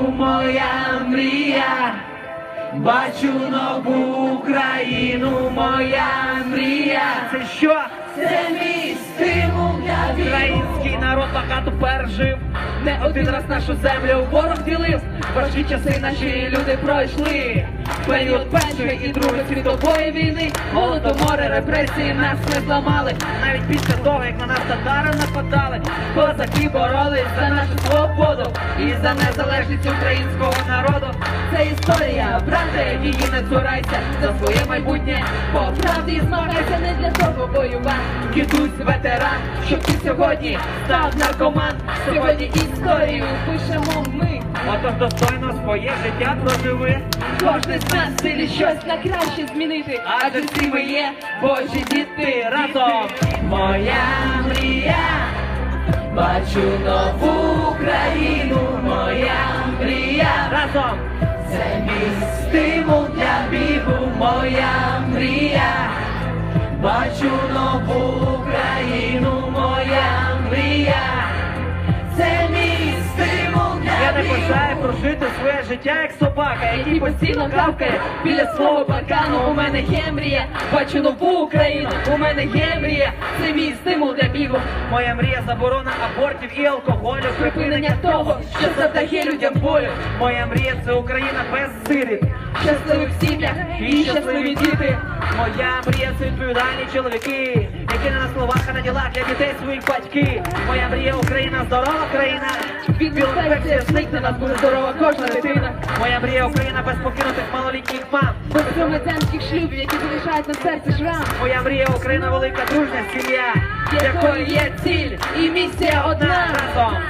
Моя мрія, бачу нову Україну, моя мрія. Це що? Це мій стимул для віру. Український народ багато пережив. Не один раз нашу землю ворог ділив. Важкі часи наші люди пройшли. Період першої і другої світової війни. Голодомори, репресії нас не зламали. Навіть після того, як на нас татари нападали, козаки боролись за нашу свободу і за незалежність українського народу. Це історія, брате, її не цурайся за своє майбутнє. По правді змагайся не для того воювати. Кидусь ветеран, щоб ти сьогодні став наркоман. Сьогодні історію пишемо ми. Отож достойно своє життя проживи. Кожен з нас силі щось на краще змінити. Адже всі ми є Божі діти разом. Моя мрія, бачу нову Україну, моя мрія. Разом. Це мій стимул для бігу, моя мрія. Бачу нову Україну, моя мрія. Це мій стимул Я не бажаю бігу. прожити життя як собака, який постійно гавкає біля свого паркану. У мене є мрія, бачу нову Україну. У мене є мрія, це мій стимул для бігу. Моя мрія заборона абортів і алкоголю, припинення того, що завдає людям болю. Моя мрія це Україна без сиріт, щасливих сім'ях і щасливі діти. Моя мрія це відповідальні чоловіки, які не на словах, а на ділах для дітей своїх батьків. Моя мрія Україна здорова країна. Від інфекція зникне нас буде здорова кожна дитина. Моя мрія Україна без покинутих малолітніх мам. Без громадянських шлюбів, які залишають на серці шрам, Моя мрія Україна велика дружня сім'я, якої є ціль і місія одна разом.